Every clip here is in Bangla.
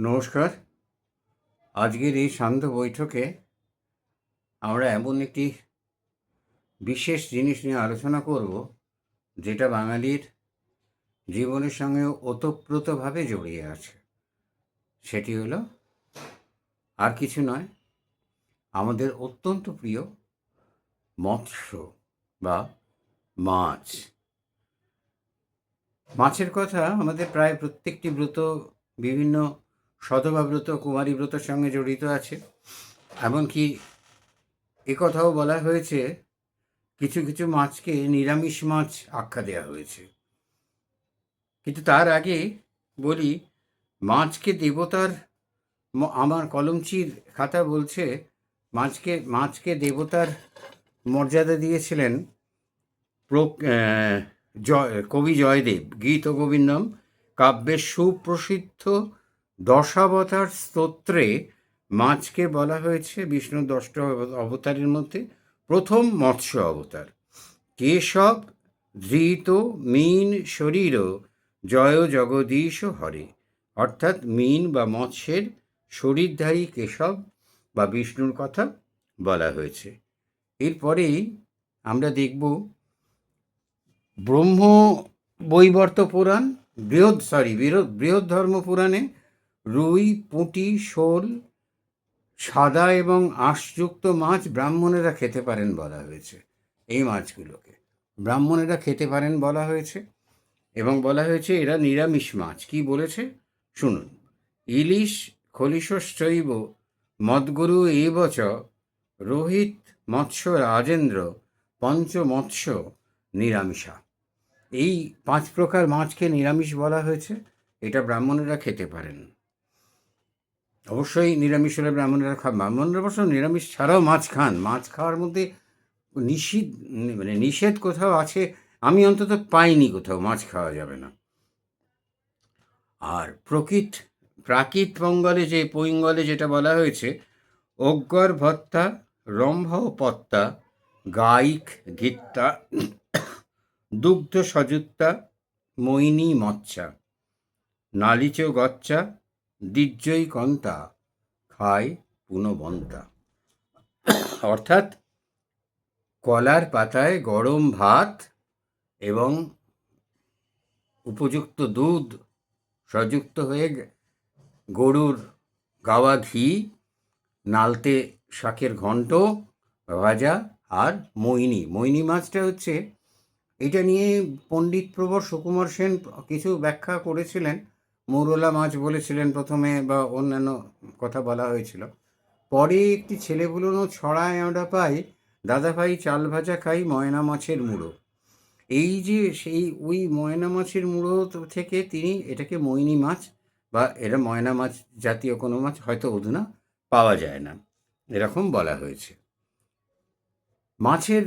নমস্কার। আজকের এই শান্ত বৈঠকে আমরা এমন একটি বিশেষ জিনিস নিয়ে আলোচনা করব, যেটা বাঙালির জীবনের সঙ্গে ওতপ্রোতভাবে জড়িয়ে আছে। সেটি হলো, আর কিছু নয়, আমাদের অত্যন্ত প্রিয় মৎস্য বা মাছ। মাছের কথা আমাদের প্রায় প্রত্যেকটি ব্রত বিভিন্ন শতভা ব্রত কুমারী ব্রতের সঙ্গে জড়িত আছে। এমনকি কথাও বলা হয়েছে, কিছু কিছু মাছকে নিরামিষ মাছ আখ্যা দেওয়া হয়েছে। কিন্তু তার আগে বলি, মাছকে দেবতার আমার কলমচির খাতা বলছে, মাছকে মাছকে দেবতার মর্যাদা দিয়েছিলেন জয়, কবি জয়দেব। গীত গোবিন্দম কাব্যের সুপ্রসিদ্ধ দশাবতার স্তোত্রে মাছকে বলা হয়েছে বিষ্ণুর দশটা অবতারের মধ্যে। প্রথম মৎস্য অবতার। কেশব, ধৃত, মীন, শরীর, জয়, জগদীশ, হরে। অর্থাৎ মীন বা মৎস্যের শরীরধারী কেশব বা বিষ্ণুর কথা বলা হয়েছে। এরপরেই আমরা দেখব ব্রহ্ম বৈবর্ত পুরাণ, বৃহৎ সরি বৃহৎ বৃহৎ ধর্ম পুরাণে রুই, পুঁটি, শোল, সাদা এবং আঁশযুক্ত মাছ ব্রাহ্মণেরা খেতে পারেন বলা হয়েছে, এই মাছগুলোকে। ব্রাহ্মণেরা খেতে পারেন বলা হয়েছে এবং বলা হয়েছে এরা নিরামিষ মাছ। কি বলেছে? শুনুন। ইলিশ খলিশশ্চৈব মদগুরু এবচ রোহিত মৎস্য রাজেন্দ্র পঞ্চমৎস্য নিরামিষা। এই পাঁচ প্রকার মাছকে নিরামিষ বলা হয়েছে, এটা ব্রাহ্মণেরা খেতে পারেন। অবশ্যই নিরামিষ হলে ব্রাহ্মণরা খান, ব্রাহ্মণরা অবশ্য নিরামিষ ছাড়াও মাছ খান। মাছ খাওয়ার মধ্যে নিষিদ্ধ মানে নিষেধ কোথাও আছে? আমি অন্তত পাইনি কোথাও মাছ খাওয়া যাবে না। আর প্রকৃত, প্রাকৃত পঙ্গলে যে, পৈঙ্গলে যেটা বলা হয়েছে, অজ্ঞর ভত্তা, রম্ভ পত্তা, গায়িক গীতা, দুগ্ধ সযুক্তা, মৈনী মচ্চা নালিচ গচ্চা দিজ্জয়ী কন্তা, খায় পুনবন্তা। অর্থাৎ কলার পাতায় গরম ভাত এবং উপযুক্ত দুধ সযুক্ত হয়ে গরুর গাওয়া ঘি, নালতে শাকের ঘন্ট ভাজা আর মইনি। মৈনি মাছটা হচ্ছে, এটা নিয়ে পণ্ডিত প্রবর সুকুমার সেন কিছু ব্যাখ্যা করেছিলেন। মৌরলা মাছ বলেছিলেন প্রথমে বা অন্যান্য কথা বলা হয়েছিল। পরে একটি ছেলে বুলোনো ছড়ায় আমরা পাই দাদা ভাই চাল ভাজা খাই, ময়না মাছের মুড়ো। এই যে সেই ওই ময়না মাছের মুড়ো থেকে তিনি এটাকে মৈনি মাছ বা এরা ময়না মাছ জাতীয় কোনো মাছ হয়তো অধুনা পাওয়া যায় না, এরকম বলা হয়েছে। মাছের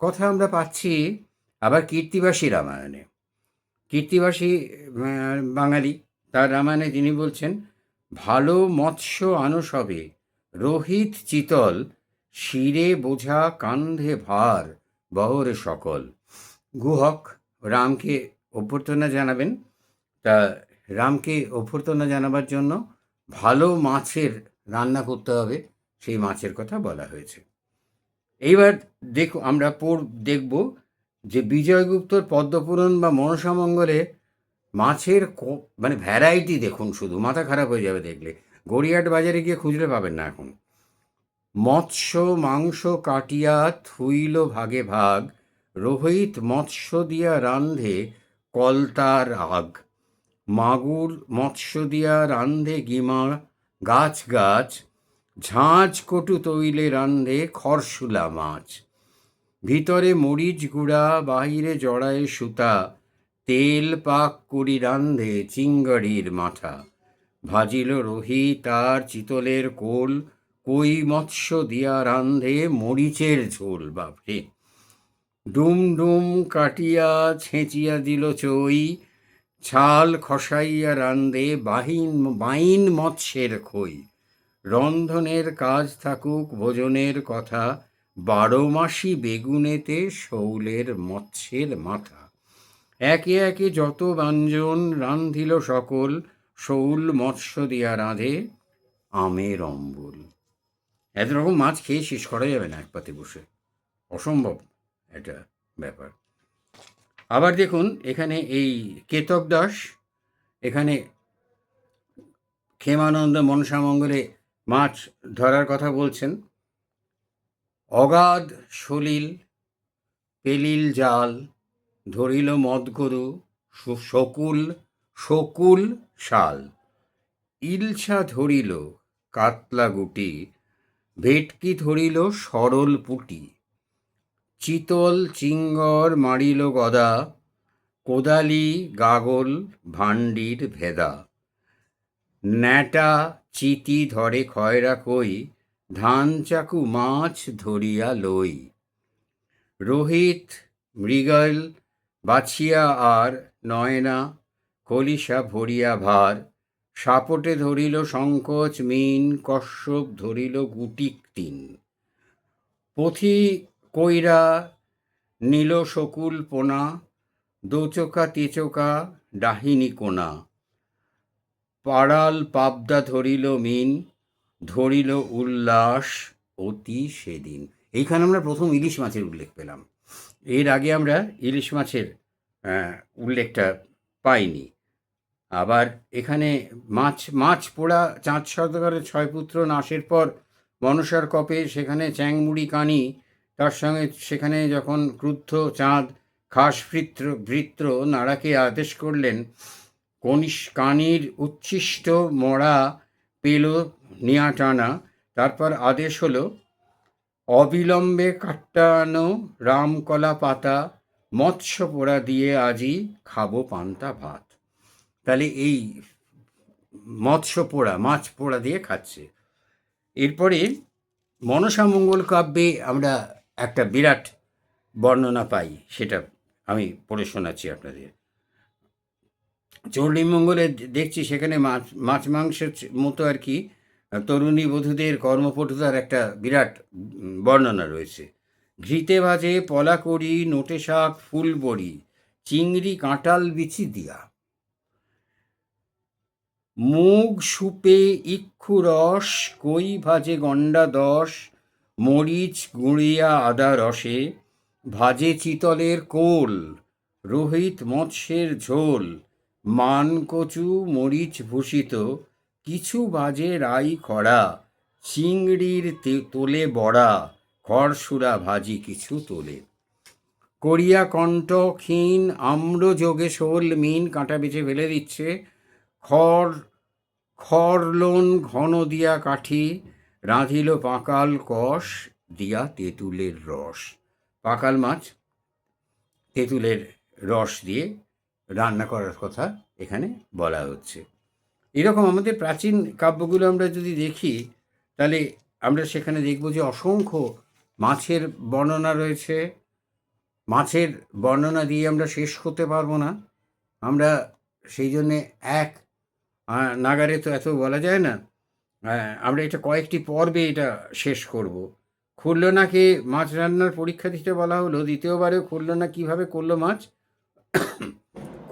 কথা আমরা পাচ্ছি আবার কীর্তিবাসী রামায়ণে। কীর্তিবাসী বাঙালি তার রামায়ণে তিনি বলছেন, ভালো মৎস্য আনুসবে রোহিত চিতল, শিরে বোঝা কান্ধে ভার, বহরে সকল। গুহক রামকে অভ্যর্থনা জানাবেন। তা রামকে অভ্যর্থনা জানাবার জন্য ভালো মাছের রান্না করতে হবে, সেই মাছের কথা বলা হয়েছে। এইবার দেখো, আমরা পড়, দেখব যে বিজয়গুপ্তর পদ্মপুরাণ বা মনসামঙ্গলে মাছের মানে ভ্যারাইটি দেখুন শুধু, মাথা খারাপ হয়ে যাবে দেখলে। গড়িয়াট বাজারে গিয়ে খুঁজলে পাবেন না এখন। মৎস্য, মাংস কাটিয়া থুইল ভাগে ভাগ, রোহিত মৎস্য দিয়া রান্ধে কলতার আগ। মাগুর মৎস্য দিয়া রান্ধে গিমা, গাছ গাছ ঝাঁঝ কটু তৈলে রান্ধে খরশুলা মাছ। ভিতরে মরিচ গুঁড়া, বাহিরে জড়ায় সুতা তেল পাক করি রান্ধে চিঙ্গারির মাথা। ভাজিল রহি তার চিতলের কোল, কই মৎস্য দিয়া রান্ধে মরিচের ঝোল, বাপরে। ডুম ডুম কাটিয়া ছেঁচিয়া দিল চই, ছাল খসাইয়া রান্ধে বাহিন, বাইন মৎস্যের খই। রন্ধনের কাজ থাকুক ভোজনের কথা, বারো মাসি বেগুনেতে শৌলের মৎস্যের মাথা। একে একে যত ব্যঞ্জন রান্ধিল সকল, শৌল মৎস্য দিয়া রাঁধে আমের অম্বুল। এত রকম মাছ খেয়ে শেষ করা যাবে না এক পাতে বসে। অসম্ভব এটা ব্যাপার। আবার দেখুন, এখানে এই কেতক দাস, এখানে ক্ষেমানন্দ মনসামঙ্গলে মাছ ধরার কথা বলছেন। অগাধ সলিল, পেলিল জাল ধরিল মদগরু শকুল শকুল শাল। ইলছা ধরিল কাতলা গুটি, ভেটকি ধরিল সরল পুটি। চিতল চিঙ্গর মারিল গদা, কোদালি, গাগল ভান্ডির ভেদা। ন্যাটা চিতি ধরে খয়রা কই, ধান চাকু মাছ ধরিয়া লই। রোহিত, মৃগল বাছিয়া আর নয়না কলিসা ভরিয়া ভার। সাপটে ধরিল সংকোচ মিন, কশ্যপ ধরিল গুটিক তিন পথি কইরা নীল শকুল পোনা, দোচকা তেচকা ডাহিনী কোনা। পাড়াল পাবদা ধরিল মিন, ধরিল উল্লাস অতি সেদিন। এইখানে আমরা প্রথম ইলিশ মাছের উল্লেখ পেলাম। এর আগে আমরা ইলিশ মাছের উল্লেখটা পাইনি। আবার এখানে মাছ মাছ পোড়া চাঁদ সদকারের ছয় পুত্র নাশের পর মনসার কপে সেখানে চ্যাংমুড়ি কানি, তার সঙ্গে সেখানে যখন ক্রুদ্ধ চাঁদ খাস ভৃত্র ভৃত্র নাড়াকে আদেশ করলেন কনিষ কানির উচ্ছিষ্ট মরা পেল নিয়া টানা তারপর আদেশ হলো অবিলম্বে কাটানো রামকলা পাতা মৎস্য পোড়া দিয়ে আজই খাব পান্তা ভাত। তাহলে এই মৎস্য পোড়া মাছ পোড়া দিয়ে খাচ্ছে। এরপরে মনসা মঙ্গল কাব্যে আমরা একটা বিরাট বর্ণনা পাই, সেটা আমি পড়ে শোনাচ্ছি আপনাদের। চণ্ডীমঙ্গলে দেখছি সেখানে মাছ মাছ মাংসের মতো আর কি তরুণী বধূদের কর্মপটুতার একটা বিরাট বর্ণনা রয়েছে। ঘৃতে ভাজে পলা করি নোটে শাক ফুল বড়ি চিংড়ি কাঁটাল বিচি দিয়া। মুগ, সুপে, ইক্ষু রস, কই ভাজে গন্ডা দশ, মরিচ, গুঁড়িয়া আদা রসে, ভাজে চিতলের কোল, রোহিত মৎস্যের ঝোল মান কচু মরিচ ভূষিত কিছু বাজে রাই খরা, চিংড়ির তোলে বড়া, খড়সুরা ভাজি কিছু তোলে। করিয়া কণ্ঠ ক্ষীণ, আম্র যোগে শোল মিন কাঁটা বেছে ফেলে দিচ্ছে। খড়, খড়লোন ঘন দিয়া কাঠি, রাঁধিল পাকাল কষ দিয়া তেঁতুলের রস। পাকাল মাছ, তেঁতুলের রস দিয়ে রান্না করার কথা এখানে বলা হচ্ছে। এরকম আমাদের প্রাচীন কাব্যগুলো আমরা যদি দেখি, তাহলে আমরা সেখানে দেখব যে অসংখ্য মাছের বর্ণনা রয়েছে। মাছের বর্ণনা দিয়ে আমরা শেষ করতে পারব না। আমরা সেই জন্যে এক নাগারে তো এত বলা যায় না। আমরা এটা কয়েকটি পর্বে এটা শেষ করব। খুলনাকে মাছ রান্নার পরীক্ষা দিতে বলা হলো? দ্বিতীয়বারেও খুলনা কীভাবে করল মাছ?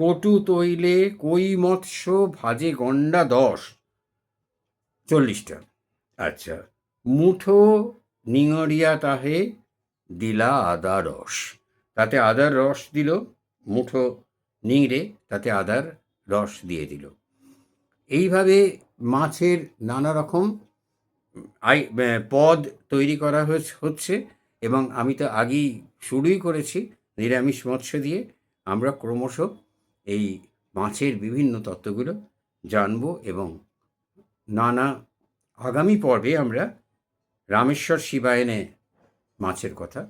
কটু তৈলে কই মৎস্য ভাজে গন্ডা দশ। চল্লিশটা। আচ্ছা মুঠো নিঙড়িয়া তাহে দিলা আদা রস। তাতে আদার রস দিল, মুঠো নিংড়ে তাতে আদার রস দিয়ে দিল। এইভাবে মাছের নানা রকম, আই পদ তৈরি করা হচ্ছে এবং আমি তো আগেই শুরুই করেছি নিরামিষ মৎস্য দিয়ে। আমরা ক্রমশ এই মাছের বিভিন্ন তত্ত্বগুলো জানব এবং নানা আগামী পর্বে আমরা রামেশ্বর শিবায়নে মাছের কথা